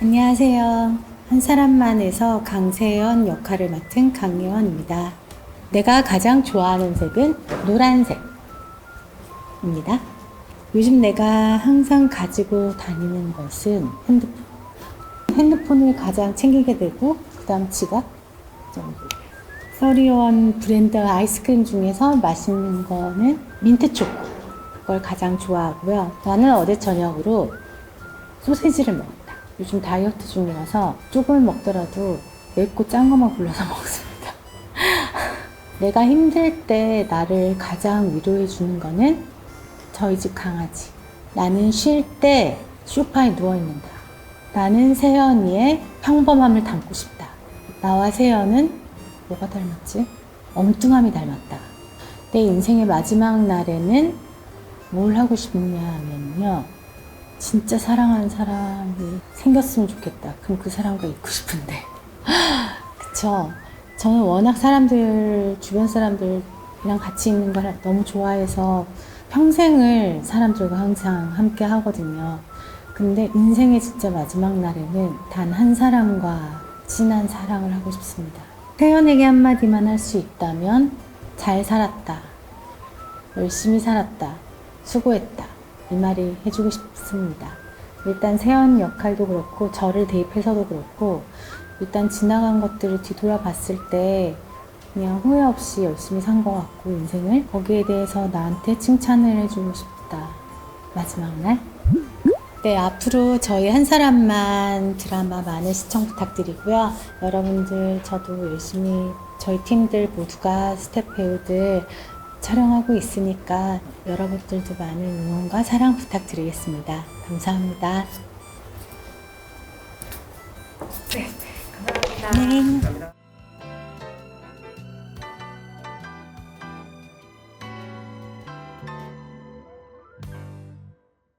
안녕하세요. 한 사람만에서 강세연 역할을 맡은 강예원입니다. 내가 가장 좋아하는 색은 노란색입니다. 요즘 내가 항상 가지고 다니는 것은 핸드폰. 핸드폰을 가장 챙기게 되고, 그 다음 지갑. 서리원 브랜드 아이스크림 중에서 맛있는 거는 민트초코. 그걸 가장 좋아하고요. 나는 어제 저녁으로 소세지를 먹었다. 요즘 다이어트 중이라서 조금을 먹더라도 맵고 짠 것만 골라서 먹습니다. 내가 힘들 때 나를 가장 위로해 주는 거는 저희 집 강아지. 나는 쉴 때 소파에 누워 있는다. 나는 세연이의 평범함을 담고 싶다. 나와 세연은 뭐가 닮았지? 엉뚱함이 닮았다. 내 인생의 마지막 날에는 뭘 하고 싶냐 하면요. 진짜 사랑하는 사람이 생겼으면 좋겠다. 그럼 그 사람과 있고 싶은데. 그쵸. 저는 워낙 사람들, 주변 사람들이랑 같이 있는 걸 너무 좋아해서 평생을 사람들과 항상 함께 하거든요. 근데 인생의 진짜 마지막 날에는 단 한 사람과 진한 사랑을 하고 싶습니다. 태연에게 한마디만 할 수 있다면 잘 살았다. 열심히 살았다. 수고했다. 이 말이 해주고 싶습니다. 일단 세연 역할도 그렇고 저를 대입해서도 그렇고 일단 지나간 것들을 뒤돌아 봤을 때 그냥 후회 없이 열심히 산 것 같고 인생을 거기에 대해서 나한테 칭찬을 해주고 싶다. 마지막 날. 네, 앞으로 저희 한 사람만 드라마 많은 시청 부탁드리고요. 여러분들 저도 열심히 저희 팀들 모두가 스텝 배우들 촬영하고 있으니까 여러분들도 많은 응원과 사랑 부탁드리겠습니다. 감사합니다. 감사합니다. 네. 감사합니다.